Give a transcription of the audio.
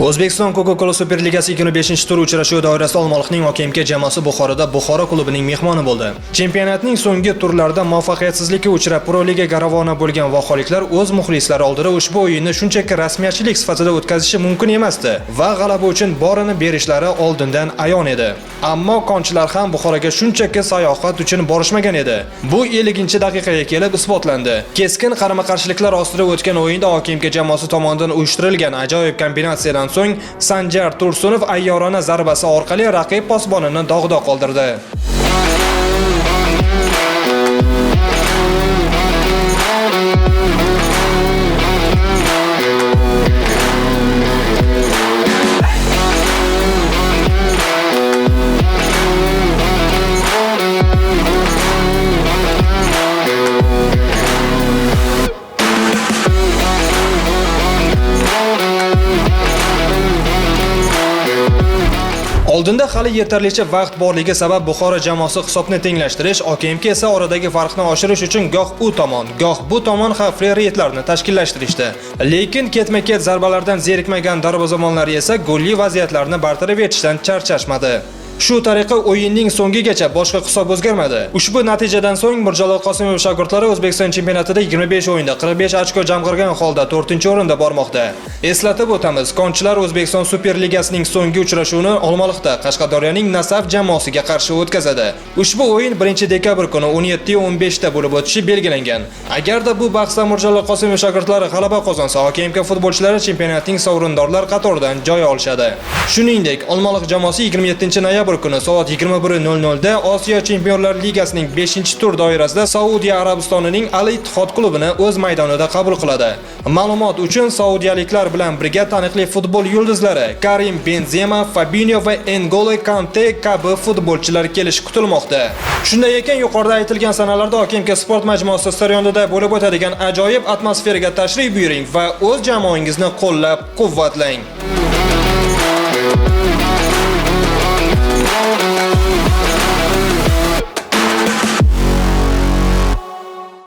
O'zbekiston Coca-Cola Superligasi 25-tur uchrashuvi doirasida Olmaliqning OKMK jamoasi Buxoroda Buxoro klubining mehmoni bo'ldi. Chempionatning so'nggi turlarida muvaffaqiyatsizlikka uchrab Pro Ligaga ravona bo'lgan vohaliklar o'z muxlislari oldida ushbu o'yinni shunchaki rasmiyatchilik sifatida o'tkazishi mumkin emasdi va g'alaba uchun borini berishlari oldindan ayon edi. Ammo konchilar ham Buxoroga shunchaki sayohat uchun borishmagan edi. Bu 50-daqiqaga kelib isbotlandi. Keskin qarama-qarshiliklar ostida o'tgan o'yinda OKMK jamoasi tomonidan uyushtirilgan ajoyib kombinatsiyadan so'ng Sanjar Tursunov ayyorona zarbasi orqali raqib posbonini dog'da qoldirdi. Oldinda hali yetarlicha vaqt borligi sabab Buxoro jamoasi hisobni tenglashtirish, OKMK esa oradagi farqni oshirish uchun goh u tomon, goh bu tomon xavfli reytlarni tashkillashtirishdi. Lekin ketma-ket zarbalardan zerikmagan darvozamonlar esa golli vaziyatlarni bartaraf etishdan charchashmadi. Shu tariqa o'yinning so'ngigacha boshqa hisob o'zgarmadi. Ushbu natijadan so'ng Mirjalol Qosimov shogirdlari O'zbekiston chempionatida 25 o'yinda 45 ochko jamg'argan holda 4-o'rinda bormoqda. Eslatib o'tamiz, konchilar O'zbekiston Superligasining so'nggi uchrashuvini Olmaliqda Qashqadaryoning Nasaf jamoasiga qarshi o'tkazadi. Ushbu o'yin 1-dekabr kuni 17:15 da bo'lib o'tishi belgilangan. Agarda bu bahsda Mirjalol Qosimov shogirdlari g'alaba qozonsa, OKMK futbolchilari chempionatning sovrindorlar qatoridan joy olishadi. Shuningdek, Olmaliq jamoasi 27- sentyabr kuni soat 21:00 da Osiyo Chempionlar Ligasining 5-tur doirasida Saudiya Arabistonining Al Ittihod klubini o'z maydonida qabul qiladi. Ma'lumot uchun saudiyaliklar bilan birga taniqli futbol yulduzlari Karim Benzema, Fabinho va N'Golo Kante kabi futbolchilar kelishi kutilmoqda. Shunday ekan, yuqorida aytilgan sanalarda OKMK sport majmuasi stadionida bo'lib o'tadigan ajoyib atmosferaga tashrif buyuring va o'z jamoangizni qo'llab-quvvatlang.